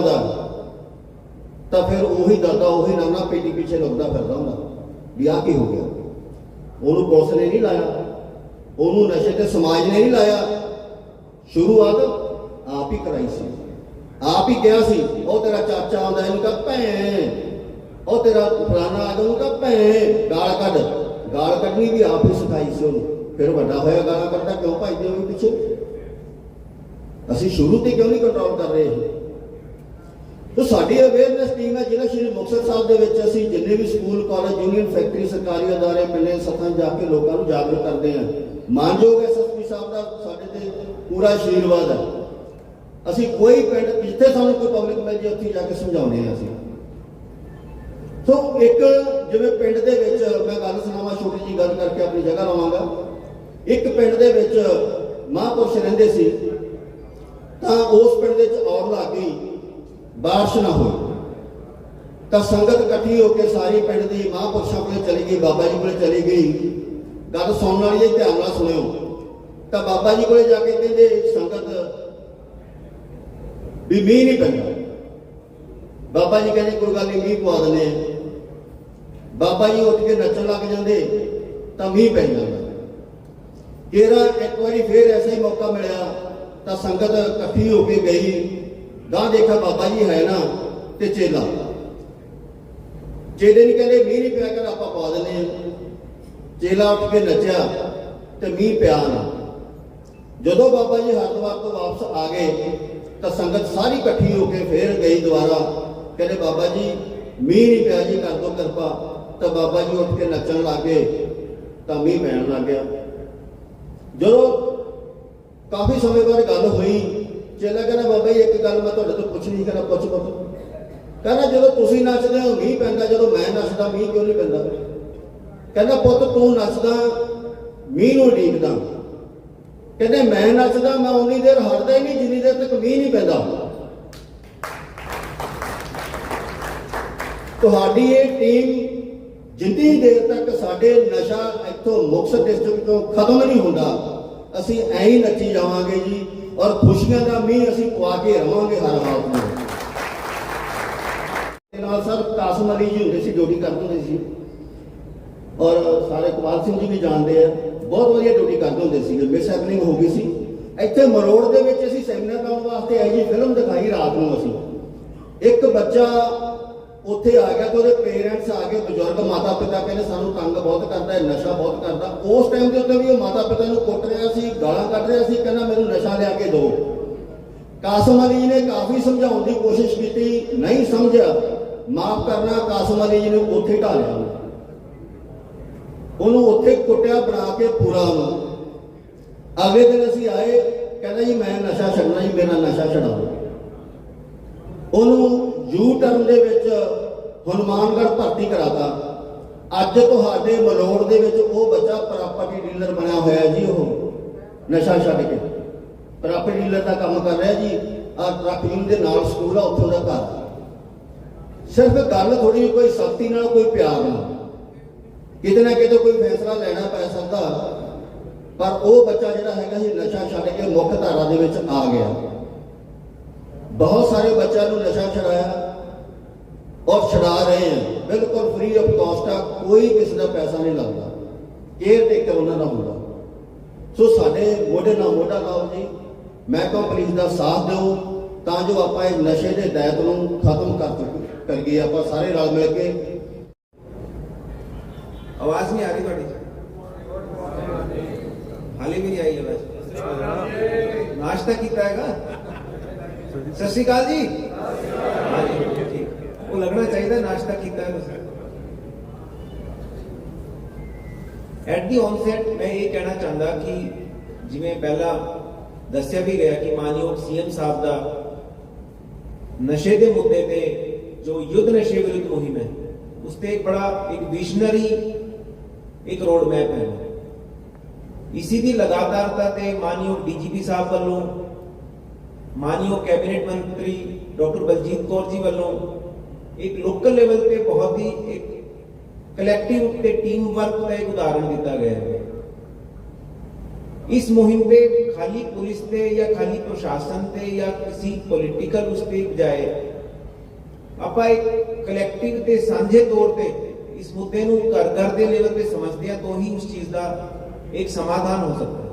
ਕੱਢਦਾ ਤਾਂ ਫਿਰ ਉਹੀ ਦਾਦਾ, ਉਹੀ ਨਾਨਾ ਪੇਟੀ ਪਿੱਛੇ ਲੁਕਦਾ ਫਿਰਦਾ ਹੁੰਦਾ। ਵੀ ਆਹ ਕੀ ਹੋ ਗਿਆ? ਉਹਨੂੰ ਪੁਲਿਸ ਨੇ ਨਹੀਂ ਲਾਇਆ। ਉਹਨੂੰ ਨਸ਼ੇ ਤੇ ਸਮਾਜ ਨੇ ਨਹੀਂ ਲਾਇਆ। ਸ਼ੁਰੂਆਤ ਆਪ ਹੀ ਕਰਾਈ ਸੀ। ਆਪ ਹੀ ਕਿਹਾ ਸੀ, ਉਹ ਤੇਰਾ ਚਾਚਾ ਆਉਂਦਾ, ਇਹਨੂੰ ਕਹ, ਭੈਣ, ਉਹ ਤੇਰਾ ਫਲਾਣਾ ਆ ਉਹਨੂੰ ਕਹ, ਭੈਣ, ਗਾਲ ਕੱਢ। ਗਾਲ ਕੱਢਣੀ ਵੀ ਆਪ ਹੀ ਸਿਖਾਈ ਸੀ ਉਹਨੂੰ। ਫਿਰ ਵੱਡਾ ਹੋਇਆ, ਗਾਲਾਂ ਕੱਢਦਾ, ਕਿਉਂ ਭਜਦੇ ਹੋ ਪਿੱਛੇ? ਅਸੀਂ ਸ਼ੁਰੂ ਤੇ ਕਿਉਂ ਨਹੀਂ ਕੰਟਰੋਲ ਕਰ ਰਹੇ? ਤੋ ਸਾਡੀ ਅਵੇਅਰਨੈਸ ਟੀਮ ਹੈ ਜ਼ਿਲ੍ਹਾ ਸ਼੍ਰੀ ਮੁਕਤਸਰ ਸਾਹਿਬ ਦੇ ਵਿੱਚ ਅਸੀਂ ਜਿੰਨੇ ਵੀ ਸਕੂਲ ਕਾਲਜ ਯੂਨੀਅਨ ਫੈਕਟਰੀ ਸਰਕਾਰੀ ਅਦਾਰੇ ਪਿੰਡੇ ਸਥਾਨ ਜਾ ਕੇ ਲੋਕਾਂ ਨੂੰ ਜਾਗਰੂਕ ਕਰਦੇ ਹਾਂ। ਮਾਨਯੋਗ ਐਸਐਸਪੀ ਸਾਹਿਬ ਦਾ ਸਾਡੇ ਤੇ ਪੂਰਾ ਆਸ਼ੀਰਵਾਦ ਹੈ। ਅਸੀਂ ਕੋਈ ਪਿੰਡ ਜਿੱਥੇ ਸਾਨੂੰ ਕੋਈ ਪਬਲਿਕ ਮਿਲ ਜੇ, ਉੱਥੇ ਜਾ ਕੇ ਸਮਝਾਉਂਦੇ ਹਾਂ ਅਸੀਂ। ਸੋ ਇੱਕ ਜਿਵੇਂ ਪਿੰਡ ਦੇ ਵਿੱਚ ਮੈਂ ਗੱਲ ਸੁਣਾਵਾਂ, ਛੋਟੀ ਜੀ ਗੱਲ ਕਰਕੇ ਆਪਣੀ ਜਗ੍ਹਾ ਲਵਾਂਗਾ। ਇੱਕ ਪਿੰਡ ਦੇ ਵਿੱਚ ਮਹਾਂਪੁਰਸ਼ ਰਹਿੰਦੇ ਸੀ, ਤਾਂ ਉਸ ਪਿੰਡ ਦੇ ਵਿੱਚ ਔਰ ਲੱਗ ਗਈ। ਬਾਰਿਸ਼ ਨਾ ਹੋਈ ਤਾਂ ਸੰਗਤ ਇਕੱਠੀ ਹੋ ਕੇ ਸਾਰੇ ਪਿੰਡ ਦੀ ਮਹਾਂਪੁਰਸ਼ਾਂ ਕੋਲ ਚਲੀ ਗਈ, ਬਾਬਾ ਜੀ ਕੋਲ ਚਲੀ ਗਈ। ਗੱਲ ਸੁਣਨ ਵਾਲੀ ਹੈ, ਧਿਆਨ ਨਾਲ ਸੁਣਿਓ। ਤਾਂ ਬਾਬਾ ਜੀ ਕੋਲੇ ਜਾ ਕੇ ਕਹਿੰਦੇ, ਸੰਗਤ, ਵੀ ਮੀਂਹ ਨਹੀਂ ਪੈਂਦਾ। ਬਾਬਾ ਜੀ ਕਹਿੰਦੇ, ਕੋਈ ਗੱਲ ਨਹੀਂ, ਮੀਂਹ ਪਵਾ ਦਿੰਦੇ ਬਾਬਾ ਜੀ ਉੱਠ ਕੇ ਨੱਚਣ ਲੱਗ ਜਾਂਦੇ, ਤਾਂ ਮੀਂਹ ਪੈ ਜਾਂਦਾ। ਤੇਰਾ ਇੱਕ ਵਾਰੀ ਫੇਰ ਐਸਾ ਹੀ ਮੌਕਾ ਮਿਲਿਆ, ਤਾਂ ਸੰਗਤ ਇਕੱਠੀ ਹੋ ਕੇ ਗਈ। ਗਾਂ ਦੇਖਿਆ ਬਾਬਾ ਜੀ ਹੈ ਨਾ ਤੇ ਚੇਲਾ। ਚੇਲੇ ਨੇ ਕਹਿੰਦੇ, ਮੀਂਹ ਨਹੀਂ ਪਿਆ ਕਰ ਆਪਾਂ ਪਾ ਦਿੰਦੇ ਆ ਚੇਲਾ ਉੱਠ ਕੇ ਨੱਚਿਆ ਤੇ ਮੀਂਹ ਪਿਆ ਨਾ। ਜਦੋਂ ਬਾਬਾ ਜੀ ਹਰਿਦੁਆਰ ਤੋਂ ਵਾਪਸ ਆ ਗਏ, ਤਾਂ ਸੰਗਤ ਸਾਰੀ ਇਕੱਠੀ ਹੋ ਕੇ ਫੇਰ ਗਈ ਦੁਬਾਰਾ। ਕਹਿੰਦੇ, ਬਾਬਾ ਜੀ, ਮੀਂਹ ਨਹੀਂ ਪਿਆ ਜੀ, ਕਰ ਦੋ ਕਿਰਪਾ। ਤਾਂ ਬਾਬਾ ਜੀ ਉੱਠ ਕੇ ਨੱਚਣ ਲੱਗੇ ਤਾਂ ਮੀਂਹ ਪੈਣ ਲੱਗ ਗਿਆ। ਜਦੋਂ ਕਾਫੀ ਸਮੇਂ ਬਾਅਦ ਗੱਲ ਹੋਈ ਚੇਲਾ ਕਹਿੰਦਾ ਬਾਬਾ ਜੀ, ਇੱਕ ਗੱਲ ਮੈਂ ਤੁਹਾਡੇ ਤੋਂ ਪੁੱਛਣੀ ਕਹਿੰਦਾ ਪੁੱਛ ਪੁੱਛ ਕਹਿੰਦਾ ਜਦੋਂ ਤੁਸੀਂ ਨੱਚਦੇ ਹੋ, ਮੀਂਹ ਪੈਂਦਾ, ਜਦੋਂ ਮੈਂ ਨੱਚਦਾ, ਮੀਂਹ ਕਿਉਂ ਨਹੀਂ ਪੈਂਦਾ? ਕਹਿੰਦਾ ਪੁੱਤ, ਤੂੰ ਨੱਚਦਾ, ਮੀਂਹ ਨੂੰ ਉਡੀਕਦਾ। ਕਹਿੰਦੇ ਮੈਂ ਨੱਚਦਾ, ਮੈਂ ਉਨੀ ਦੇਰ ਹਟਦਾ ਹੀ ਨਹੀਂ, ਜਿੰਨੀ ਦੇਰ ਤੱਕ ਮੀਂਹ ਨਹੀਂ ਪੈਂਦਾ। ਤੁਹਾਡੀ ਇਹ ਟੀਮ ਜਿੰਨੀ ਦੇਰ ਤੱਕ ਸਾਡੇ ਨਸ਼ਾ ਇੱਥੋਂ ਮੁਕਤਸਰ ਡਿਸਟ੍ਰਿਕਟ ਤੋਂ ਖਤਮ ਨਹੀਂ ਹੁੰਦਾ, ਅਸੀਂ ਐਂ ਹੀ ਨੱਚੀ ਜਾਵਾਂਗੇ ਜੀ। ਔਰ ਖੁਸ਼ੀਆਂ ਦਾ ਮੀਂਹ ਅਸੀਂ ਪਵਾ ਕੇ ਰਵਾਂਗੇ ਹਰ ਹਾਲਤ ਵਿੱਚ। ਤੇ ਨਾਲ ਸਰ ਕਾਸਮ ਅਲੀ ਜੀ ਹੁੰਦੇ ਸੀ, ਡਿਊਟੀ ਕਰਦੇ ਹੁੰਦੇ ਸੀ। ਔਰ ਸਾਰੇ ਕੁਮਾਰ ਸਿੰਘ ਜੀ ਵੀ ਜਾਣਦੇ ਆ, ਬਹੁਤ ਵਧੀਆ ਡਿਊਟੀ ਕਰਦੇ ਹੁੰਦੇ ਸੀ ਮਿਸ ਹੈਪਨਿੰਗ ਹੋ ਗਈ ਸੀ। ਇੱਥੇ ਮਰੋੜ ਦੇ ਵਿੱਚ ਅਸੀਂ ਸੈਮੀਨਾਰ ਲਾਉਣ ਵਾਸਤੇ ਆਈ ਜੀ, ਫਿਲਮ ਦਿਖਾਈ ਰਾਤ ਨੂੰ ਅਸੀਂ। ਇੱਕ ਬੱਚਾ ਉੱਥੇ ਆ ਗਿਆ ਤੇ ਉਹਦੇ ਪੇਰੈਂਟਸ ਆ ਗਏ, ਬਜ਼ੁਰਗ ਮਾਤਾ ਪਿਤਾ ਕਹਿੰਦੇ ਸਾਨੂੰ ਤੰਗ ਬਹੁਤ ਕਰਦਾ ਹੈ, ਨਸ਼ਾ ਬਹੁਤ ਕਰਦਾ। ਉਸ ਟਾਈਮ ਦੇ ਉੱਤੇ ਵੀ ਉਹ ਮਾਤਾ ਪਿਤਾ ਨੂੰ ਕੁੱਟ ਰਿਹਾ ਸੀ, ਗਾਲਾਂ ਕੱਢ ਰਿਹਾ ਸੀ, ਕਹਿੰਦਾ ਮੈਨੂੰ ਨਸ਼ਾ ਲਿਆ ਕੇ ਦਿਓ। ਕਾਸਮ ਅਲੀ ਜੀ ਨੇ ਕਾਫੀ ਸਮਝਾਉਣ ਦੀ ਕੋਸ਼ਿਸ਼ ਕੀਤੀ, ਨਹੀਂ ਸਮਝਿਆ। ਮਾਫ ਕਰਨਾ, ਕਾਸਮ ਅਲੀ ਜੀ ਨੂੰ ਉੱਥੇ ਢਾਲਿਆ ਉਹਨੂੰ ਉੱਥੇ ਕੁੱਟਿਆ, ਬਣਾ ਕੇ ਪੂਰਾ ਉਹਨੂੰ। ਅਗਲੇ ਦਿਨ ਅਸੀਂ ਆਏ, ਕਹਿੰਦਾ ਜੀ, ਮੈਂ ਨਸ਼ਾ ਛੱਡਣਾ ਜੀ, ਮੇਰਾ ਨਸ਼ਾ ਛਡਾਓ। ਉਹਨੂੰ ਯੂ ਟਰਨ ਦੇ ਵਿੱਚ ਹਨੂਮਾਨਗੜ੍ਹ ਭਰਤੀ ਕਰਾਤਾ। ਅੱਜ ਤੁਹਾਡੇ ਮਲੋੜ ਦੇ ਵਿੱਚ ਉਹ ਬੱਚਾ ਪ੍ਰਾਪਰਟੀ ਡੀਲਰ ਬਣਿਆ ਹੋਇਆ ਜੀ ਉਹ। ਨਸ਼ਾ ਛੱਡ ਕੇ। ਪ੍ਰਾਪਰਟੀ ਡੀਲਰ ਦਾ ਕੰਮ ਕਰ ਰਿਹਾ ਜੀ। ਆ ਟਰੱਕ ਯੂਨ ਦੇ ਨਾਲ ਸਕੂਲ ਆ, ਉੱਥੋਂ ਦਾ ਘਰ। ਸਿਰਫ ਗੱਲ ਥੋੜੀ ਜਿਹੀ, ਕੋਈ ਸਖਤੀ ਨਾਲ ਕੋਈ ਪਿਆਰ ਨਾਲ। ਕਿਤੇ ਨਾ ਕਿਤੇ ਕੋਈ ਫੈਸਲਾ ਲੈਣਾ ਪੈ ਸਕਦਾ। ਪਰ ਉਹ ਬੱਚਾ ਜਿਹੜਾ ਹੈਗਾ ਸੀ, ਨਸ਼ਾ ਛੱਡ ਕੇ ਮੁੱਖ ਧਾਰਾ ਦੇ ਵਿੱਚ ਆ ਗਿਆ। ਬਹੁਤ ਸਾਰੇ ਬੱਚਿਆਂ ਨੂੰ ਨਸ਼ਾ ਛਡਾਇਆ ਔਰ ਛਡਾ ਰਹੇ ਆ। ਬਿਲਕੁਲ ਫ੍ਰੀ ਆਫ ਕਾਸਟ ਆ, ਕੋਈ ਕਿਸੇ ਦਾ ਪੈਸਾ ਨਹੀਂ ਲੱਗਦਾ। ਕੇਅਰ ਟੇਕਰ ਉਹਨਾਂ ਦਾ ਹੁੰਦਾ। ਸੋ ਸਾਡੇ ਮੋਢੇ ਨਾਲ ਮੋਢਾ ਲਾਓ ਜੀ। ਮਹਿਕਮਾ ਪੁਲਿਸ ਦਾ ਸਾਥ ਦਿਓ ਤਾਂ ਜੋ ਆਪਾਂ ਇਹ ਨਸ਼ੇ ਦੇ ਦੈਤ ਨੂੰ ਖਤਮ ਕਰ ਸਕੀਏ। ਕਰੀਏ ਆਪਾਂ ਸਾਰੇ ਰਲ ਮਿਲ ਕੇ। ਆਵਾਜ਼ ਨਹੀਂ ਆ ਰਹੀ ਤੁਹਾਡੀ ਹਾਲੇ ਵੀ ਨਹੀਂ ਆਈ ਆਵਾਜ਼ ਨਾਸ਼ਤਾ ਕੀਤਾ ਹੈਗਾ ਸਤਿ ਸ਼੍ਰੀ ਅਕਾਲ ਜੀ। ਉਹ ਲੱਗਣਾ ਚਾਹੀਦਾ ਨਾਸ਼ਤਾ ਕੀਤਾ ਹੈ ਤੁਸੀਂ ਐਟ ਦੀ ਔਨਸੈਟ ਮੈਂ ਇਹ ਕਹਿਣਾ ਚਾਹੁੰਦਾ ਕਿ ਜਿਵੇਂ ਪਹਿਲਾਂ ਦੱਸਿਆ ਵੀ ਗਿਆ ਕਿ ਮਾਨਯੋਗ ਸੀਐਮ ਸਾਹਿਬ ਦਾ ਨਸ਼ੇ ਦੇ ਮੁੱਦੇ ਤੇ ਜੋ ਯੁੱਧ ਨਸ਼ੇ ਵਿਰੁੱਧ ਮੁਹਿੰਮ ਹੈ, ਉਸ ਤੇ ਇੱਕ ਬੜਾ, ਇੱਕ ਵਿਜ਼ਨਰੀ ਇੱਕ ਰੋਡ ਮੈਪ ਹੈ। ਇਸੀ ਦੀ ਲਗਾਤਾਰਤਾ ਤੇ ਮਾਨਯੋਗ ਡੀਜੀਪੀ ਸਾਹਿਬ ਵੱਲੋਂ ਮਾਨਯੋਗ ਕੈਬਨਿਟ ਮੰਤਰੀ ਡਾਕਟਰ ਬਲਜੀਤ ਕੌਰ ਜੀ ਵੱਲੋਂ ਇੱਕ ਲੋਕਲ ਲੈਵਲ ਤੇ ਬਹੁਤ ਹੀ ਇੱਕ ਕਲੈਕਟਿਵ ਤੇ ਟੀਮ ਵਰਕ ਦਾ ਇੱਕ ਉਦਾਹਰਣ ਦਿੱਤਾ ਗਿਆ ਹੈ। ਇਸ ਮੁਹਿੰਮ ਤੇ ਖਾਲੀ ਪੁਲਿਸ ਤੇ ਜਾਂ ਖਾਲੀ ਪ੍ਰਸ਼ਾਸਨ ਤੇ ਜਾਂ ਕਿਸੇ ਪੋਲੀਟੀਕਲ ਉਸ ਤੇ ਬਜਾਏ ਆਪਾਂ ਇੱਕ ਕਲੈਕਟਿਵ ਤੇ ਸਾਂਝੇ ਤੌਰ ਤੇ ਇਸ ਮੁੱਦੇ ਨੂੰ ਘਰ ਘਰ ਦੇ ਲੈਵਲ ਤੇ ਸਮਝਦੇ ਹਾਂ ਤਾਂ ਹੀ ਉਸ ਚੀਜ਼ ਦਾ ਇੱਕ ਸਮਾਧਾਨ ਹੋ ਸਕਦਾ ਹੈ।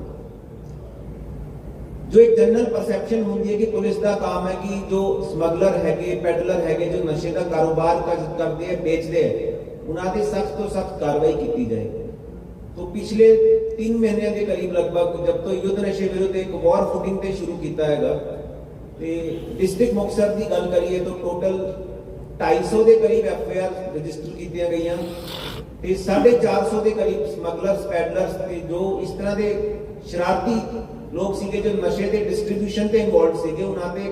ਜੋ ਇੱਕ ਜਨਰਲ ਪਰਸੈਪਸ਼ਨ ਹੁੰਦੀ ਹੈ ਕਿ ਪੁਲਿਸ ਦਾ ਕੰਮ ਹੈ ਕਿ ਜੋ ਸਮਗਲਰ ਹੈਗੇ ਪੈਡਲਰ ਹੈਗੇ ਜੋ ਨਸ਼ੇ ਦਾ ਕਾਰੋਬਾਰ ਕਰਦੇ ਹੈ ਵੇਚਦੇ ਹੈ ਉਹਨਾਂ ਤੇ ਸਖਤ ਤੋਂ ਸਖਤ ਕਾਰਵਾਈ ਕੀਤੀ ਜਾਏ ਤੋਂ ਪਿਛਲੇ 3 ਮਹੀਨਿਆਂ ਦੇ ਕਰੀਬ ਲਗਭਗ ਜਦ ਤੋਂ ਯੁੱਧ ਨਸ਼ੇ ਵਿਰੁੱਧ ਇੱਕ ਵਾਰ ਫੁਟਿੰਗ ਤੇ ਸ਼ੁਰੂ ਕੀਤਾ ਹੈਗਾ ਤੇ ਡਿਸਟ੍ਰਿਕਟ ਮੁਕਸਰ ਦੀ ਗੱਲ ਕਰੀਏ ਤਾਂ ਟੋਟਲ 250 ਦੇ ਕਰੀਬ ਐਫਆਈਆਰ ਰਜਿਸਟਰ ਕੀਤੀਆਂ ਗਈਆਂ ਤੇ 450 ਦੇ ਕਰੀਬ ਸਮਗਲਰਸ ਪੈਡਲਰਸ ਤੇ ਜੋ ਇਸ ਤਰ੍ਹਾਂ ਦੇ ਸ਼ਰਾਰਤੀ ਲੋਕ ਸੀਗੇ ਜੋ ਨਸ਼ੇ ਦੇ ਡਿਸਟ੍ਰੀਬਿਊਸ਼ਨ ਤੇ ਇਨਵੋਲਡ ਸੀਗੇ, ਉਹਨਾਂ ਤੇ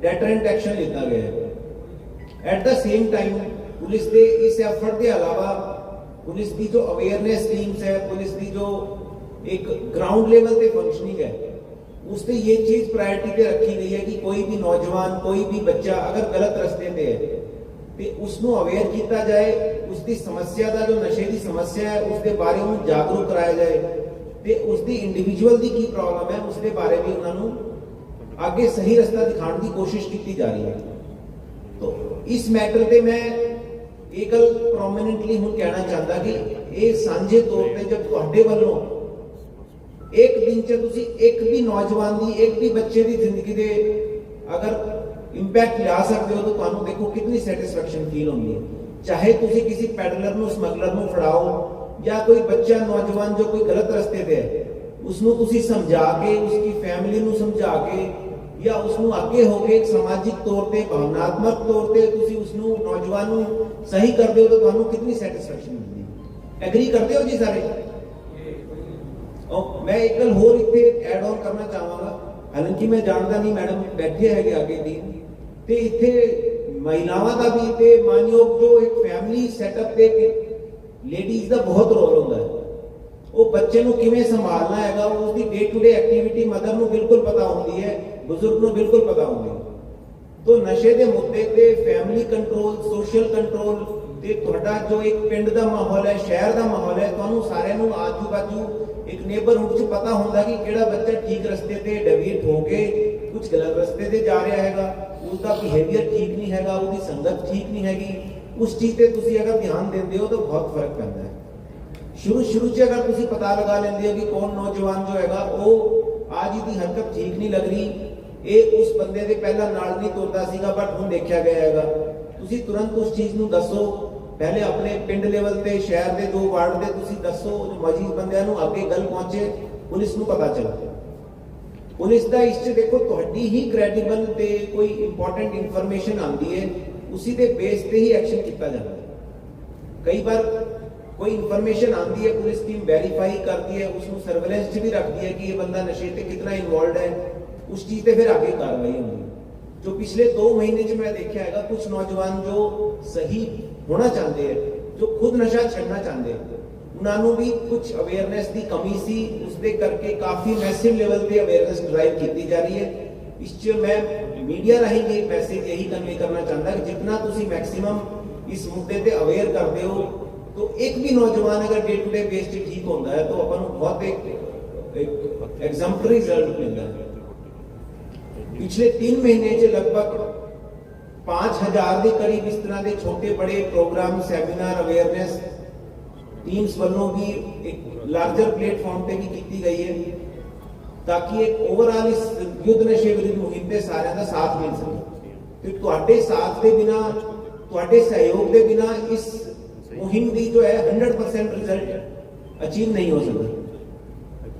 ਡੈਟਰੈਂਟ ਐਕਸ਼ਨ ਲਿੱਤਾ ਗਿਆ at the same time police ਦੇ ਇਸ ਐਫਰਟ ਦੇ ਇਲਾਵਾ ਪੁਲਿਸ ਦੀ ਜੋ ਅਵੇਅਰਨੈਸ ਟੀम्स ਹੈ, ਪੁਲਿਸ ਦੀ ਜੋ ਇੱਕ ਗਰਾਊਂਡ ਲੈਵਲ ਤੇ ਫੰਕਸ਼ਨਿੰਗ ਹੈ, ਉਸ ਤੇ ਇਹ ਚੀਜ਼ ਪ੍ਰਾਇੋਰਟੀ ਤੇ ਰੱਖੀ ਗਈ ਹੈ ਕਿ ਕੋਈ ਵੀ ਨੌਜਵਾਨ, ਕੋਈ ਵੀ ਬੱਚਾ ਅਗਰ ਗਲਤ ਰਸਤੇ ਤੇ ਹੈ, ਤੇ ਉਸ ਨੂੰ ਅਵੇਅਰ ਕੀਤਾ ਜਾਏ ਉਸ ਦੀ ਸਮੱਸਿਆ ਦਾ ਜੋ ਨਸ਼ੇ ਦੀ ਸਮੱਸਿਆ ਹੈ ਉਸ ਦੇ ਬਾਰੇ ਉਹਨੂੰ ਜਾਗਰੂਕ ਕਰਾਇਆ ਜਾਏ ਤੇ ਉਸ ਦੀ ਇੰਡੀਵਿਜੂਅਲ ਦੀ ਕੀ ਪ੍ਰੋਬਲਮ ਹੈ ਉਸ ਦੇ ਬਾਰੇ ਵੀ ਉਹਨਾਂ ਨੂੰ ਅੱਗੇ ਸਹੀ ਰਸਤਾ ਦਿਖਾਉਣ ਦੀ ਕੋਸ਼ਿਸ਼ ਕੀਤੀ ਜਾ ਰਹੀ ਹੈ। ਤੋ ਇਸ ਮੈਟਰ ਤੇ ਮੈਂ ਇਹ ਗੱਲ ਪ੍ਰੋਮਿਨੈਂਟਲੀ ਹੁਣ ਕਹਿਣਾ ਚਾਹੁੰਦਾ ਕਿ ਇਹ ਸਾਂਝੇ ਤੌਰ ਤੇ ਜਦ ਤੁਹਾਡੇ ਵੱਲੋਂ ਇੱਕ ਦਿਨ ਚ ਤੁਸੀਂ ਇੱਕ ਵੀ ਨੌਜਵਾਨ ਦੀ, ਇੱਕ ਵੀ ਬੱਚੇ ਦੀ ਜ਼ਿੰਦਗੀ ਦੇ ਅਗਰ ਇੰਪੈਕਟ ਲਿਆ ਸਕਦੇ ਹੋ, ਤਾਂ ਤੁਹਾਨੂੰ ਦੇਖੋ ਕਿੰਨੀ ਸੈਟੀਸਫੈਕਸ਼ਨ ਫੀਲ ਹੁੰਦੀ ਹੈ। ਚਾਹੇ ਤੁਸੀਂ ਕਿਸੇ ਪੈਡਲਰ ਨੂੰ ਸਮਗਲਰ ਨੂੰ ਫੜਾਓ ਜਾਂ ਕੋਈ ਬੱਚਾ ਨੌਜਵਾਨ ਜੋ ਕੋਈ ਗਲਤ ਰਸਤੇ ਤੇ ਹੈ ਉਸ ਨੂੰ ਤੁਸੀਂ ਸਮਝਾ ਕੇ ਉਸ ਦੀ ਫੈਮਿਲੀ ਨੂੰ ਸਮਝਾ ਕੇ ਜਾਂ ਉਸ ਨੂੰ ਅੱਗੇ ਹੋ ਕੇ ਸਮਾਜਿਕ ਤੌਰ ਤੇ, ਭਾਵਨਾਤਮਕ ਤੌਰ ਤੇ ਤੁਸੀਂ ਉਸ ਨੂੰ ਨੌਜਵਾਨ ਨੂੰ ਸਹੀ ਕਰਦੇ ਹੋ ਤਾਂ ਤੁਹਾਨੂੰ ਕਿੰਨੀ ਸੈਟੀਸਫੈਕਸ਼ਨ ਮਿਲਦੀ ਹੈ? ਐਗਰੀ ਕਰਦੇ ਹੋ ਜੀ ਸਾਰੇ? ਉਹ, ਮੈਂ ਇੱਕ ਗੱਲ ਹੋਰ ਇੱਥੇ ਐਡ ਆਨ ਕਰਨਾ ਚਾਹਾਂਗਾ। ਹਾਲਾਂਕਿ ਮੈਂ ਜਾਣਦਾ ਨਹੀਂ ਮੈਡਮ, ਬੈਠੇ ਹੈਗੇ ਅੱਗੇ ਦੀ। ਤੇ ਇੱਥੇ ਮਹਿਲਾਵਾਂ ਦਾ ਵੀ ਤੇ ਮਾਨਯੋਗ ਜੋ ਇੱਕ ਫੈਮਿਲੀ ਸੈਟਅਪ ਤੇ ਲੇਡੀਜ਼ ਦਾ ਬਹੁਤ ਰੋਲ ਹੁੰਦਾ ਹੈ। ਉਹ ਬੱਚੇ ਨੂੰ ਕਿਵੇਂ ਸੰਭਾਲਣਾ ਹੈਗਾ ਉਸ ਦੀ day to day activity mother ਨੂੰ ਬਿਲਕੁਲ ਪਤਾ ਹੁੰਦੀ ਹੈ, ਬਜ਼ੁਰਗ ਨੂੰ ਬਿਲਕੁਲ ਪਤਾ ਹੁੰਦੀ ਹੈ। ਤੋ ਨਸ਼ੇ ਦੇ ਮੁੱਦੇ ਤੇ ਫੈਮਿਲੀ ਕੰਟਰੋਲ ਸੋਸ਼ਲ ਕੰਟਰੋਲ ਤੇ ਤੁਹਾਡਾ ਜੋ ਇੱਕ ਪਿੰਡ ਦਾ ਮਾਹੌਲ ਹੈ, ਸ਼ਹਿਰ ਦਾ ਮਾਹੌਲ ਹੈ, ਤੁਹਾਨੂੰ ਸਾਰਿਆਂ ਨੂੰ ਆਜੂ ਬਾਜੂ ਇੱਕ ਨੇਬਰਹੁੱਡ 'ਚ ਪਤਾ ਹੁੰਦਾ ਕਿ ਕਿਹੜਾ ਬੱਚਾ ਠੀਕ ਰਸਤੇ ਤੇ ਡੈਵੀਏਟ ਹੋ ਕੇ ਕੁਝ ਗਲਤ ਰਸਤੇ ਤੇ ਜਾ ਰਿਹਾ ਹੈਗਾ ਉਸ ਦਾ ਬਿਹੇਵੀਅਰ ਠੀਕ ਨਹੀਂ ਹੈਗਾ, ਉਹਦੀ ਸੰਗਤ ਠੀਕ ਨਹੀਂ ਹੈਗੀ ਉਸ ਚੀਜ਼ ਤੇ ਤੁਸੀਂ ਅਗਰ ਧਿਆਨ ਦਿੰਦੇ ਹੋ ਤਾਂ ਬਹੁਤ ਫ਼ਰਕ ਪੈਂਦਾ ਹੈ ਸ਼ੁਰੂ ਸ਼ੁਰੂ 'ਚ ਅਗਰ ਤੁਸੀਂ ਪਤਾ ਲਗਾ ਲੈਂਦੇ ਹੋ ਕਿ ਕੌਣ ਨੌਜਵਾਨ ਜੋ ਹੈਗਾ ਉਹ ਅੱਜ ਦੀ ਹਰਕਤ ਠੀਕ ਨਹੀਂ ਲੱਗ ਰਹੀ ਇਹ ਉਸ ਬੰਦੇ ਦੇ ਪਹਿਲਾਂ ਨਾਲ ਨਹੀਂ ਤੁਰਦਾ ਸੀਗਾ ਬਟ ਹੁਣ ਦੇਖਿਆ ਗਿਆ ਹੈਗਾ ਤੁਸੀਂ ਤੁਰੰਤ ਉਸ ਚੀਜ਼ ਨੂੰ ਦੱਸੋ ਪਹਿਲੇ ਆਪਣੇ ਪਿੰਡ ਲੈਵਲ ਤੇ ਸ਼ਹਿਰ ਦੇ ਦੋ ਵਾਰਡ ਦੇ ਤੁਸੀਂ ਦੱਸੋ ਮੌਜੂਦ ਬੰਦਿਆਂ ਨੂੰ ਅੱਗੇ ਗੱਲ ਪਹੁੰਚੇ ਪੁਲਿਸ ਨੂੰ ਪਤਾ ਚੱਲੇ ਪੁਲਿਸ ਦਾ ਇਸ 'ਚ ਦੇਖੋ ਤੁਹਾਡੀ ਹੀ ਕ੍ਰੈਡੀਬਲ ਤੇ ਕੋਈ ਇੰਪੋਰਟੈਂਟ ਇਨਫੋਰਮੇਸ਼ਨ ਆਉਂਦੀ ਹੈ ਉਸੇ ਦੇ ਬੇਸ ਤੇ ਹੀ ਐਕਸ਼ਨ ਕੀਤਾ ਜਾਂਦਾ ਹੈ ਕਈ ਵਾਰ ਕੋਈ ਇਨਫੋਰਮੇਸ਼ਨ ਆਉਂਦੀ ਹੈ ਪੁਲਿਸ ਟੀਮ ਵੈਰੀਫਾਈ ਕਰਦੀ ਹੈ ਉਸ ਨੂੰ ਸਰਵੇਲੈਂਸ 'ਚ ਵੀ ਰੱਖਦੀ ਹੈ ਕਿ ਇਹ ਬੰਦਾ ਨਸ਼ੇ ਤੇ ਕਿੰਨਾ ਇਨਵੋਲਡ ਹੈ ਉਸ ਚੀਜ਼ ਤੇ ਫਿਰ ਅੱਗੇ ਕਾਰਵਾਈ ਹੁੰਦੀ ਹੈ ਜੋ ਪਿਛਲੇ 2 ਮਹੀਨੇ 'ਚ ਮੈਂ ਦੇਖਿਆ ਹੈਗਾ ਕੁਝ ਨੌਜਵਾਨ ਜੋ ਸਹੀ ਹੋਣਾ ਚਾਹੁੰਦੇ ਹੈ ਜੋ ਖੁਦ ਨਸ਼ਾ ਛੱਡਣਾ ਚਾਹੁੰਦੇ ਹੈ ਉਹਨਾਂ ਨੂੰ ਵੀ ਕੁਝ ਅਵੇਅਰਨੈਸ ਦੀ ਕਮੀ ਸੀ ਉਸ ਦੇ ਕਰਕੇ ਕਾਫੀ ਮੈਸਿਵ ਲੈਵਲ ਤੇ ਅਵੇਅਰਨੈਸ ਡਰਾਈਵ ਕੀਤੀ ਜਾ ਰਹੀ ਹੈ ਇਸ 'ਚ ਮੈਂ ਮੀਡੀਆ ਰਾਹੀਂ ਇਹ ਮੈਸੇਜ ਇਹੀ ਕਨਵੇ ਕਰਨਾ ਚਾਹੁੰਦਾ ਕਿ ਜਿੰਨਾ ਤੁਸੀਂ ਮੈਕਸਿਮਮ ਇਸ ਮੁੱਦੇ ਤੇ ਅਵੇਅਰ ਕਰਦੇ ਹੋ तो एक भी नौजवान अगर डे टू डे बेस पे ठीक होता है तो अपन को बहुत एक एक एग्जाम्पलरी रिजल्ट मिलता है पिछले तीन महीने से लगभग पांच हजार के करीब इस तरह के छोटे बड़े प्रोग्राम सैमीनार अवेयरनेस टीम्स ਵੱਲੋਂ ਵੀ ਇੱਕ ਲਾਰਜਰ ਪਲੇਟਫਾਰਮ ਤੇ ਵੀ ਕੀਤੀ ਗਈ ਹੈ ਤਾਂ ਕਿ ਇੱਕ ਓਵਰਆਲ ਇਸ ਯੁੱਧ ਨਸ਼ੇ ਵਿਰੁੱਧ ਮੁਹਿੰਮ ਤੇ ਸਾਰਿਆਂ ਦਾ ਸਾਥ ਮਿਲ ਸਕੇ ਤੇ ਤੁਹਾਡੇ ਸਾਥ ਦੇ ਬਿਨਾ ਤੁਹਾਡੇ ਸਹਿਯੋਗ ਦੇ ਬਿਨਾ ਇਸ मुहिम की जो है 100% रिजल्ट अचीव नहीं हो सकता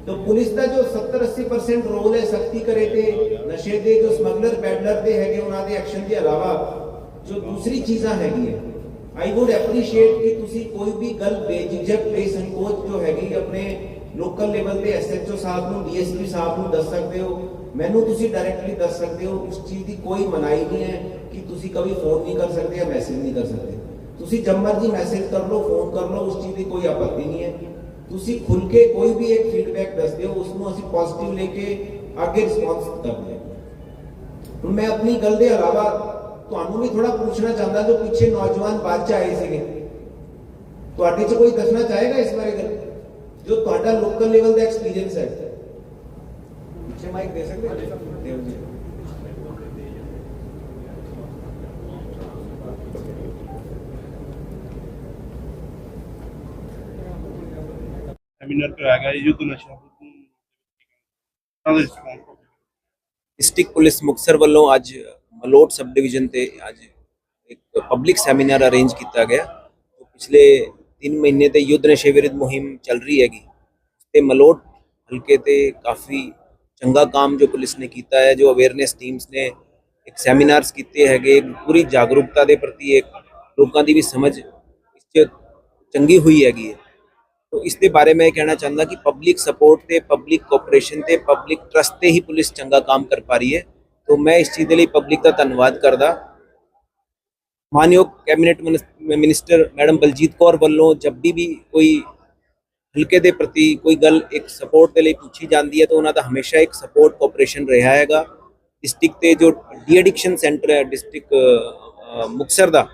तो पुलिस का जो 70-80 परसेंट रोल है सख्ती करे थे नशे दे जो स्मगलर पैडलर दे हैगे ਉਹਨਾਂ ਦੇ ਐਕਸ਼ਨ ਦੇ ਇਲਾਵਾ ਜੋ ਦੂਸਰੀ ਚੀਜ਼ਾਂ ਹੈਗੀਆਂ ਆਈ ਵੁੱਡ ਐਪਰੀਸ਼ੀਏਟ ਕਿ ਤੁਸੀਂ ਕੋਈ ਵੀ ਗੱਲ ਬੇਝਿਜਕ ਬੇਸੰਕੋਚ ਜੋ ਹੈਗੀ ਆਪਣੇ ਲੋਕਲ ਲੈਵਲ ਤੇ ਐਸਐਚਓ ਸਾਹਿਬ ਨੂੰ ਡੀਐਸਪੀ ਸਾਹਿਬ ਨੂੰ ਦੱਸ ਸਕਦੇ ਹੋ ਮੈਨੂੰ ਤੁਸੀਂ ਡਾਇਰੈਕਟਲੀ ਦੱਸ ਸਕਦੇ ਹੋ ਉਸ ਚੀਜ਼ ਦੀ ਕੋਈ ਮਨਾਈ ਨਹੀਂ ਹੈ ਕਿ ਤੁਸੀਂ ਕभी ਫੋਨ ਨਹੀਂ ਕਰ ਸਕਦੇ ਜਾਂ ਮੈਸੇਜ ਨਹੀਂ ਕਰ ਸਕਦੇ ਤੁਸੀਂ ਜਦ ਮਰਜ਼ੀ ਮੈਸੇਜ ਕਰ ਲਓ ਫੋਨ ਕਰ ਲਓ ਉਸ ਚੀਜ਼ ਦੀ ਕੋਈ ਆਪੱਤੀ ਨਹੀਂ ਹੈ ਤੁਸੀਂ ਖੁੱਲ ਕੇ ਕੋਈ ਵੀ ਇੱਕ ਫੀਡਬੈਕ ਦੱਸ ਦਿਓ ਉਸ ਨੂੰ ਅਸੀਂ ਪੋਜ਼ਿਟਿਵ ਲੈ ਕੇ ਅੱਗੇ ਰਿਸਪੌਂਸ ਕਰਦੇ ਹਾਂ ਹੁਣ ਮੈਂ ਆਪਣੀ ਗੱਲ ਦੇ ਇਲਾਵਾ ਤੁਹਾਨੂੰ ਵੀ ਥੋੜਾ ਪੁੱਛਣਾ ਚਾਹੁੰਦਾ ਜੋ ਪਿੱਛੇ ਨੌਜਵਾਨ ਬਾਅਦ ਚ ਆਏ ਸੀਗੇ ਤੁਹਾਡੇ ਚ ਕੋਈ ਦੱਸਣਾ ਚਾਹੇਗਾ ਇਸ ਬਾਰੇ ਗੱਲ ਜੋ ਤੁਹਾਡਾ ਲੋਕਲ ਲੈਵਲ ਦਾ ਐਕਸਪੀਰੀਅੰਸ ਹੈ। ਪਿੱਛੇ ਮਾਈਕ ਦੇ ਸਕਦੇ ਹੋ? ਦਿਓ ਜੀ ਸੈਮੀਨਾਰ ਕਰਾਇਆ ਗਿਆ ਯੁੱਧ ਨਸ਼ਾ ਉਹਨਾਂ ਦੇ ਰਿਸਪੌਂਸ ਡਿਸਟ੍ਰਿਕਟ ਪੁਲਿਸ ਮੁਕਤਸਰ ਵੱਲੋਂ ਅੱਜ ਮਲੋਟ ਸਬ ਡਿਵੀਜ਼ਨ ਤੇ ਅੱਜ ਇੱਕ ਪਬਲਿਕ ਸੈਮੀਨਾਰ ਅਰੇਂਜ ਕੀਤਾ ਗਿਆ ਜੋ ਪਿਛਲੇ 3 ਮਹੀਨੇ ਤੇ ਯੁੱਧ ਨਸ਼ੇ ਵਿਰੁੱਧ ਮੁਹਿੰਮ ਚੱਲ ਰਹੀ ਹੈਗੀ। ਤੇ ਮਲੋਟ ਹਲਕੇ ਤੇ ਕਾਫੀ ਚੰਗਾ ਕੰਮ ਜੋ ਪੁਲਿਸ ਨੇ ਕੀਤਾ ਹੈ, ਜੋ ਅਵੇਅਰਨੈਸ ਟੀਮਸ ਨੇ ਇੱਕ ਸੈਮੀਨਾਰਸ ਕੀਤੇ ਹੈਗੇ, ਪੂਰੀ ਜਾਗਰੂਕਤਾ ਦੇ ਪ੍ਰਤੀ ਇੱਕ ਲੋਕਾਂ ਦੀ ਵੀ ਸਮਝ ਇਸ 'ਚ ਚੰਗੀ ਹੋਈ ਹੈਗੀ ਹੈ। ਤੋ ਇਸ ਦੇ ਬਾਰੇ ਮੈਂ ਇਹ ਕਹਿਣਾ ਚਾਹੁੰਦਾ ਕਿ ਪਬਲਿਕ ਸਪੋਰਟ ਤੇ ਪਬਲਿਕ ਕੋਆਪਰੇਸ਼ਨ ਤੇ ਪਬਲਿਕ ਟਰਸਟ ਤੇ ਹੀ ਪੁਲਿਸ ਚੰਗਾ ਕੰਮ ਕਰ ਪਾ ਰਹੀ ਹੈ। ਤੋ ਮੈਂ ਇਸ ਚੀਜ਼ ਦੇ ਲਈ ਪਬਲਿਕ ਦਾ ਧੰਨਵਾਦ ਕਰਦਾ। ਮਾਨਯੋਗ ਕੈਬਨਿਟ ਮਿਨਿਸ- ਮਿਨਿਸਟਰ ਮੈਡਮ ਬਲਜੀਤ ਕੌਰ ਵੱਲੋਂ ਜਬ ਵੀ ਵੀ ਕੋਈ ਹਲਕੇ ਦੇ ਪ੍ਰਤੀ ਕੋਈ ਗੱਲ ਇੱਕ ਸਪੋਰਟ ਦੇ ਲਈ ਪੁੱਛੀ ਜਾਂਦੀ ਹੈ ਤਾਂ ਉਹਨਾਂ ਦਾ ਹਮੇਸ਼ਾ ਇੱਕ ਸਪੋਰਟ ਕੋਆਪਰੇਸ਼ਨ ਰਿਹਾ ਹੈਗਾ। ਡਿਸਟ੍ਰਿਕਟ ਤੇ ਜੋ ਡੀ ਐਡਿਕਸ਼ਨ ਸੈਂਟਰ ਹੈ ਡਿਸਟ੍ਰਿਕਟ ਮੁਕਸਰ ਦਾ,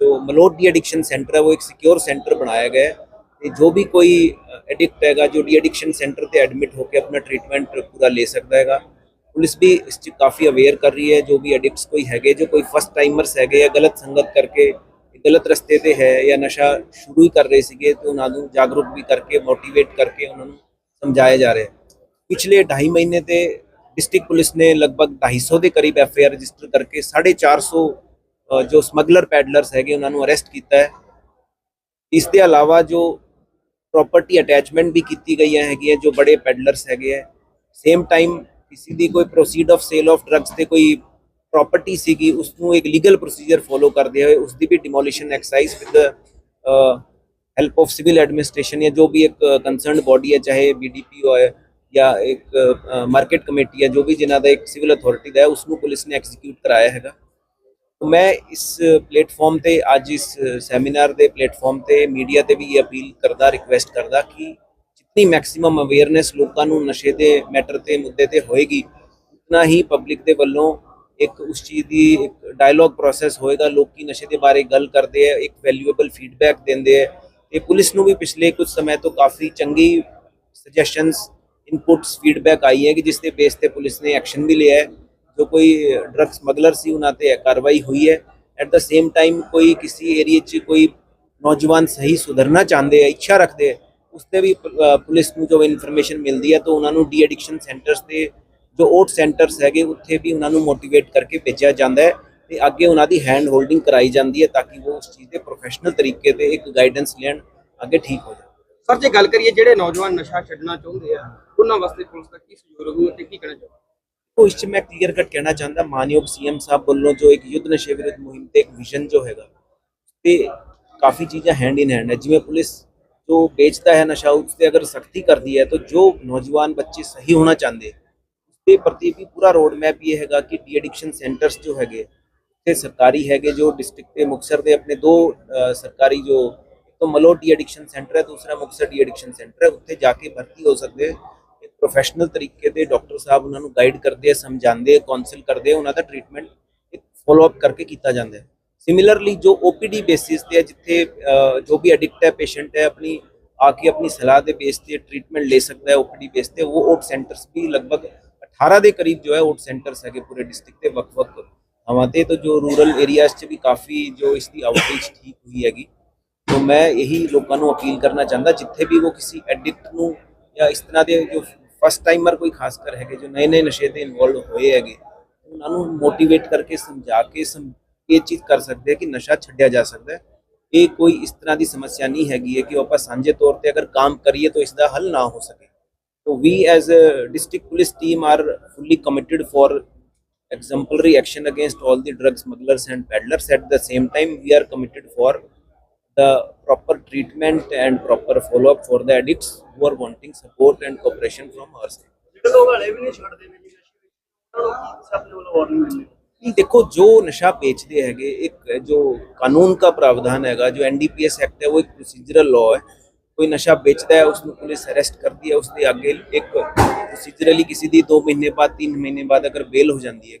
ਜੋ ਮਲੋਟ ਡੀ ਐਡਿਕਸ਼ਨ ਸੈਂਟਰ ਹੈ, ਉਹ ਇੱਕ ਸਿਕਿਉਰ ਸੈਂਟਰ ਬਣਾਇਆ ਗਿਆ ਹੈ ਤੇ ਜੋ ਵੀ ਕੋਈ ਐਡਿਕਟ ਹੈਗਾ, ਜੋ ਡੀ ਐਡਿਕਸ਼ਨ ਸੈਂਟਰ ਤੇ ਐਡਮਿਟ ਹੋ ਕੇ ਆਪਣਾ ਟ੍ਰੀਟਮੈਂਟ ਪੂਰਾ ਲੈ ਸਕਦਾ ਹੈਗਾ। ਪੁਲਿਸ ਵੀ ਇਸ 'ਚ ਕਾਫੀ ਅਵੇਅਰ ਕਰ ਰਹੀ ਹੈ ਜੋ ਵੀ ਐਡਿਕਟਸ ਕੋਈ ਹੈਗੇ ਜੋ ਕੋਈ ਫਸਟ ਟਾਈਮਰਸ ਹੈਗੇ ਜਾਂ ਗਲਤ ਸੰਗਤ ਕਰਕੇ ਗਲਤ ਰਸਤੇ ਤੇ ਹੈ ਜਾਂ ਨਸ਼ਾ ਸ਼ੁਰੂ ਹੀ ਕਰ ਰਹੇ ਸੀਗੇ ਤੇ ਉਹਨਾਂ ਨੂੰ ਜਾਗਰੂਕ ਵੀ ਕਰਕੇ ਮੋਟੀਵੇਟ ਕਰਕੇ ਉਹਨਾਂ ਨੂੰ ਸਮਝਾਇਆ ਜਾ ਰਿਹਾ ਹੈ। ਪਿਛਲੇ 2.5 ਮਹੀਨੇ ਤੇ ਡਿਸਟ੍ਰਿਕਟ ਪੁਲਿਸ ਨੇ ਲਗਭਗ 250 ਦੇ ਕਰੀਬ ਐਫ ਆਈ ਆਰ ਰਜਿਸਟਰ ਕਰਕੇ 450 ਅ, ਜੋ ਸਮਗਲਰ ਪੈਡਲਰਸ ਹੈਗੇ ਉਹਨਾਂ ਨੂੰ ਅਰੈਸਟ ਕੀਤਾ ਹੈ। ਇਸ ਦੇ ਇਲਾਵਾ ਜੋ ਪ੍ਰਾਪਰਟੀ ਅਟੈਚਮੈਂਟ ਵੀ ਕੀਤੀ ਗਈਆਂ ਹੈਗੀਆਂ ਜੋ ਬੜੇ ਪੈਡਲਰਸ ਹੈਗੇ ਹੈ ਸੇਮ ਟਾਈਮ ਕਿਸੇ ਦੀ ਕੋਈ proceed of sale of drugs ਤੇ ਕੋਈ ਪ੍ਰਾਪਰਟੀ ਸੀਗੀ ਉਸ ਨੂੰ ਇੱਕ ਲੀਗਲ ਪ੍ਰੋਸੀਜਰ ਫੋਲੋ ਕਰਦੇ ਹੋਏ ਉਸ ਦੀ ਵੀ demolition exercise with help of civil administration ਜਾਂ ਜੋ ਵੀ ਇੱਕ ਕੰਸਰਨਡ ਬਾਡੀ ਹੈ, ਚਾਹੇ ਬੀਡੀਪੀ ਹੋਏ ਜਾਂ ਇੱਕ ਮਾਰਕੀਟ ਕਮੇਟੀ ਹੈ, ਜੋ ਵੀ ਜਿਨ੍ਹਾਂ ਦਾ ਇੱਕ ਸਿਵਲ ਅਥਾਰਟੀ ਦਾ ਹੈ ਉਸ ਨੂੰ ਪੁਲਿਸ ਨੇ ਐਗਜ਼ੀਕਿਊਟ ਕਰਾਇਆ ਹੈਗਾ। ਮੈਂ ਇਸ ਪਲੇਟਫਾਰਮ ਤੇ ਅੱਜ ਇਸ ਸੈਮੀਨਾਰ ਦੇ ਪਲੇਟਫਾਰਮ ਤੇ ਮੀਡੀਆ ਤੇ ਵੀ ਇਹ ਅਪੀਲ ਕਰਦਾ ਰਿਕਵੈਸਟ ਕਰਦਾ ਕਿ ਜਿੰਨੀ ਮੈਕਸਿਮਮ ਅਵੇਅਰਨੈਸ ਲੋਕਾਂ ਨੂੰ ਨਸ਼ੇ ਦੇ ਮੈਟਰ ਤੇ, ਮੁੱਦੇ ਤੇ ਹੋਏਗੀ, ਉਤਨਾ ਹੀ ਪਬਲਿਕ ਦੇ ਵੱਲੋਂ ਇੱਕ ਉਸ ਚੀਜ਼ ਦੀ ਇੱਕ ਡਾਇਲੌਗ ਪ੍ਰੋਸੈਸ ਹੋਏਗਾ, ਲੋਕੀ ਨਸ਼ੇ ਦੇ ਬਾਰੇ ਗੱਲ ਕਰਦੇ ਆ, ਇੱਕ ਵੈਲਿਊਏਬਲ ਫੀਡਬੈਕ ਦਿੰਦੇ ਆ, ਤੇ ਪੁਲਿਸ ਨੂੰ ਵੀ ਪਿਛਲੇ ਕੁਝ ਸਮੇਂ ਤੋਂ ਕਾਫੀ ਚੰਗੀ ਸੁਜੈਸ਼ਨਸ ਇਨਪੁਟਸ ਫੀਡਬੈਕ ਆਈ ਹੈ ਕਿ ਜਿਸ ਦੇ ਬੇਸ ਤੇ ਪੁਲਿਸ ਨੇ ਐਕਸ਼ਨ ਵੀ ਲਿਆ ਹੈ, ਜੋ ਕੋਈ ਡਰਗ ਸਮਗਲਰ ਸੀ, ਉਹਨਾਂ ਤੇ ਕਾਰਵਾਈ ਹੋਈ ਹੈ। ਐਟ ਦਾ ਸੇਮ ਟਾਈਮ ਕੋਈ ਕਿਸੇ ਏਰੀਆ 'ਚ ਕੋਈ ਨੌਜਵਾਨ ਸਹੀ ਸੁਧਰਨਾ ਚਾਹੁੰਦੇ ਆ, ਇੱਛਾ ਰੱਖਦੇ ਆ ਉਸ ਤੇ ਵੀ ਪੁਲਿਸ ਨੂੰ ਜੋ ਇਨਫੋਰਮੇਸ਼ਨ ਮਿਲਦੀ ਹੈ ਤਾਂ ਉਹਨਾਂ ਨੂੰ ਡੀ ਐਡਿਕਸ਼ਨ ਸੈਂਟਰਸ ਤੇ ਜੋ ਓਟ ਸੈਂਟਰਸ ਹੈਗੇ ਉੱਥੇ ਵੀ ਉਹਨਾਂ ਨੂੰ ਮੋਟੀਵੇਟ ਕਰਕੇ ਭੇਜਿਆ ਜਾਂਦਾ ਹੈ ਤੇ ਅੱਗੇ ਉਹਨਾਂ ਦੀ ਹੈਂਡ ਹੋਲਡਿੰਗ ਕਰਾਈ ਜਾਂਦੀ ਹੈ ਤਾਂ ਕਿ ਉਹ ਉਸ ਚੀਜ਼ ਦੇ ਪ੍ਰੋਫੈਸ਼ਨਲ ਤਰੀਕੇ ਤੇ ਇੱਕ ਗਾਈਡੈਂਸ ਲੈਣ ਅੱਗੇ ਠੀਕ ਹੋ ਜਾਵੇ ਸਰ ਜੇ ਗੱਲ ਕਰੀਏ ਜਿਹੜੇ ਨੌਜਵਾਨ ਨਸ਼ਾ ਛੱਡਣਾ ਚਾਹੁੰਦੇ ਆ ਉਹਨਾਂ ਵਾਸਤੇ ਪੁਲਿਸ ਦਾ ਕੀ ਸਹਿਯੋਗ ਰਹੂ ਤੇ ਕੀ ਕਹਿਣਾ ਚਾਹੁੰਦੇ ਉਹ ਇਸ 'ਚ ਮੈਂ ਕਲੀਅਰ ਕੱਟ ਕਹਿਣਾ ਚਾਹੁੰਦਾ ਮਾਨਯੋਗ ਸੀਐਮ ਸਾਹਿਬ ਵੱਲੋਂ ਜੋ ਇੱਕ ਯੁੱਧ ਨਸ਼ੇ ਵਿਰੁੱਧ ਮੁਹਿੰਮ ਤੇ ਇੱਕ ਵਿਜ਼ਨ ਜੋ ਹੈਗਾ ਤੇ ਕਾਫੀ ਚੀਜ਼ਾਂ ਹੈਂਡ ਇਨ ਹੈਂਡ ਹੈ ਜਿਵੇਂ ਪੁਲਿਸ ਜੋ ਵੇਚਦਾ ਹੈ ਨਸ਼ਾ, ਉਸ ਤੇ ਅਗਰ ਸਖਤੀ ਕਰਦੀ ਹੈ, ਤਾਂ ਜੋ ਨੌਜਵਾਨ ਬੱਚੇ ਸਹੀ ਹੋਣਾ ਚਾਹੁੰਦੇ, ਉਸ ਦੇ ਪ੍ਰਤੀ ਵੀ ਪੂਰਾ ਰੋਡ ਮੈਪ ਇਹ ਹੈਗਾ ਕਿ ਡੀ ਐਡਿਕਸ਼ਨ ਸੈਂਟਰਸ ਜੋ ਹੈਗੇ ਤੇ ਸਰਕਾਰੀ ਹੈਗੇ, ਜੋ ਡਿਸਟ੍ਰਿਕਟ ਤੇ ਮੁਕਸਰ ਦੇ ਆਪਣੇ ਦੋ ਸਰਕਾਰੀ ਜੋ, ਇੱਕ ਤਾਂ ਮਲੋ ਡੀ ਐਡਿਕਸ਼ਨ ਸੈਂਟਰ ਹੈ, ਦੂਸਰਾ ਮੁਕਸਰ ਡੀ ਐਡਿਕਸ਼ਨ ਸੈਂਟਰ ਹੈ, ਉੱਥੇ ਜਾ ਕੇ ਭਰਤੀ ਹੋ ਸਕਦੇ, ਇੱਕ ਪ੍ਰੋਫੈਸ਼ਨਲ ਤਰੀਕੇ ਦੇ ਡਾਕਟਰ ਸਾਹਿਬ ਉਹਨਾਂ ਨੂੰ ਗਾਈਡ ਕਰਦੇ ਆ, ਸਮਝਾਉਂਦੇ ਆ ਕਾਉਂਸਲ ਕਰਦੇ ਆ, ਉਹਨਾਂ ਦਾ ਟ੍ਰੀਟਮੈਂਟ ਇੱਕ ਫੋਲੋ ਅਪ ਕਰਕੇ ਕੀਤਾ ਜਾਂਦਾ ਹੈ। ਸਿਮਿਲਰਲੀ ਜੋ ਓਪੀਡੀ ਬੇਸਿਸ ਤੇ ਹੈ, ਜਿੱਥੇ ਜੋ ਵੀ ਐਡਿਕਟ ਹੈ ਪੇਸ਼ੈਂਟ ਹੈ, ਆਪਣੀ, ਆ ਕੇ ਆਪਣੀ ਸਲਾਹ ਦੇ ਬੇਸ ਤੇ ਟ੍ਰੀਟਮੈਂਟ ਲੈ ਸਕਦਾ ਹੈ ਓਪੀਡੀ ਬੇਸ ਤੇ, ਉਹ ਓਟ ਸੈਂਟਰਸ ਵੀ ਲਗਭਗ 18 ਦੇ ਕਰੀਬ ਜੋ ਹੈ ਓਟ ਸੈਂਟਰਸ ਹੈਗੇ ਪੂਰੇ ਡਿਸਟ੍ਰਿਕਟ ਦੇ ਵੱਖ-ਵੱਖ ਥਾਵਾਂ ਤੇ, ਤਾਂ ਜੋ ਰੂਰਲ ਏਰੀਆਜ਼ 'ਚ ਵੀ ਕਾਫੀ ਜੋ ਇਸ ਦੀ ਆਊਟਰੀਚ ਠੀਕ ਹੋਈ ਹੈਗੀ। ਤਾਂ ਮੈਂ ਇਹੀ ਲੋਕਾਂ ਨੂੰ ਅਪੀਲ ਕਰਨਾ ਚਾਹੁੰਦਾ, ਜਿੱਥੇ ਵੀ ਉਹ ਕਿਸੇ ਐਡਿਕਟ ਨੂੰ ਜਾਂ ਇਸ ਤਰ੍ਹਾਂ ਦੇ ਜੋ ਫਸਟ ਟਾਈਮਰ ਕੋਈ ਖਾਸ ਕਰ ਹੈਗੇ, ਜੋ ਨਏ ਨਏ ਨਸ਼ੇ ਤੇ ਇਨਵੋਲਵ ਹੋਏ ਹੈਗੇ, ਉਹਨਾਂ ਨੂੰ ਮੋਟੀਵੇਟ ਕਰਕੇ ਸਮਝਾ ਕੇ ਇਹ ਚੀਜ਼ ਕਰ ਸਕਦੇ ਆ ਕਿ ਨਸ਼ਾ ਛੱਡਿਆ ਜਾ ਸਕਦਾ ਹੈ ਇਹ ਕੋਈ ਇਸ ਤਰ੍ਹਾਂ ਦੀ ਸਮੱਸਿਆ ਨਹੀਂ ਹੈਗੀ ਹੈ ਕਿ ਉਹ ਆਪਾਂ ਸਾਂਝੇ ਤੌਰ ਤੇ ਅਗਰ ਕੰਮ ਕਰੀਏ ਤਾਂ ਇਸ ਦਾ ਹੱਲ ਨਾ ਹੋ ਸਕੇ So we as a district police team are fully committed for exemplary action against all the drug smugglers and peddlers. At the same time, we are committed for the proper treatment and proper follow-up for the addicts who are wanting support and cooperation from our side. ਨਹੀਂ ਦੇਖੋ, ਜੋ ਨਸ਼ਾ ਵੇਚਦੇ ਹੈਗੇ, ਇੱਕ ਜੋ ਕਾਨੂੰਨ ਦਾ ਪ੍ਰਾਵਧਾਨ ਹੈਗਾ, ਜੋ ਐਨਡੀਪੀਐਸ ਐਕਟ ਹੈ, ਉਹ ਇੱਕ ਪ੍ਰੋਸੀਜਰਲ ਲਾਅ ਹੈ। ਕੋਈ ਨਸ਼ਾ ਵੇਚਦਾ ਹੈ ਉਸ ਨੂੰ ਪੁਲਿਸ ਅਰੈਸਟ ਕਰਦੀ ਹੈ ਉਸ ਦੇ ਅੱਗੇ ਇੱਕ ਪ੍ਰੋਸੀਜਰਲੀ ਕਿਸੇ ਦੀ 2 ਮਹੀਨੇ ਬਾਅਦ 3 ਮਹੀਨੇ ਬਾਅਦ ਅਗਰ ਬੇਲ ਹੋ ਜਾਂਦੀ ਹੈ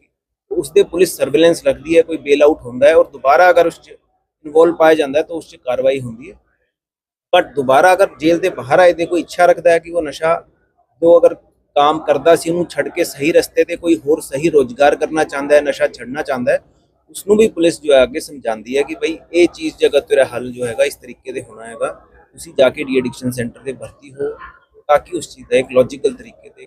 ਉਸ ਦੇ ਪੁਲਿਸ ਸਰਵੇਲੈਂਸ ਰੱਖਦੀ ਹੈ, ਕੋਈ ਬੇਲ ਆਊਟ ਹੁੰਦਾ ਹੈ ਔਰ ਦੁਬਾਰਾ ਅਗਰ ਉਸ ਚ ਇਨਵੋਲ ਪਾਇਆ ਜਾਂਦਾ ਹੈ, ਤਾਂ ਉਸ ਚ ਕਾਰਵਾਈ ਹੁੰਦੀ ਹੈ। ਬਟ ਦੁਬਾਰਾ ਅਗਰ ਜੇਲ੍ਹ ਦੇ ਬਾਹਰ ਆਏ ਤੇ ਕੋਈ ਇੱਛਾ ਰੱਖਦਾ ਹੈ ਕਿ ਉਹ ਨਸ਼ਾ ਦੋ ਅਗਰ ਕੰਮ ਕਰਦਾ ਸੀ, ਉਹਨੂੰ ਛੱਡ ਕੇ ਸਹੀ ਰਸਤੇ ਤੇ ਕੋਈ ਹੋਰ ਸਹੀ ਰੋਜ਼ਗਾਰ ਕਰਨਾ ਚਾਹੁੰਦਾ ਹੈ, ਨਸ਼ਾ ਛੱਡਣਾ ਚਾਹੁੰਦਾ ਹੈ ਉਸ ਨੂੰ ਵੀ ਪੁਲਿਸ ਜੋ ਹੈ ਅੱਗੇ ਸਮਝਾਉਂਦੀ ਹੈ ਕਿ ਭਾਈ ਇਹ ਚੀਜ਼ ਜਗ੍ਹਾ ਤੇਰਾ ਹੱਲ ਜੋ ਹੈਗਾ, ਇਸ ਤਰੀਕੇ ਦੇ ਹੋਣਾ ਹੈਗਾ। ਤੁਸੀਂ ਜਾ ਕੇ ਡੀ ਐਡਿਕਸ਼ਨ ਸੈਂਟਰ ਤੇ ਭਰਤੀ ਹੋ, ਤਾਂ ਕਿ ਉਸ ਚੀਜ਼ ਦਾ ਇੱਕ ਲੌਜੀਕਲ ਤਰੀਕੇ ਤੇ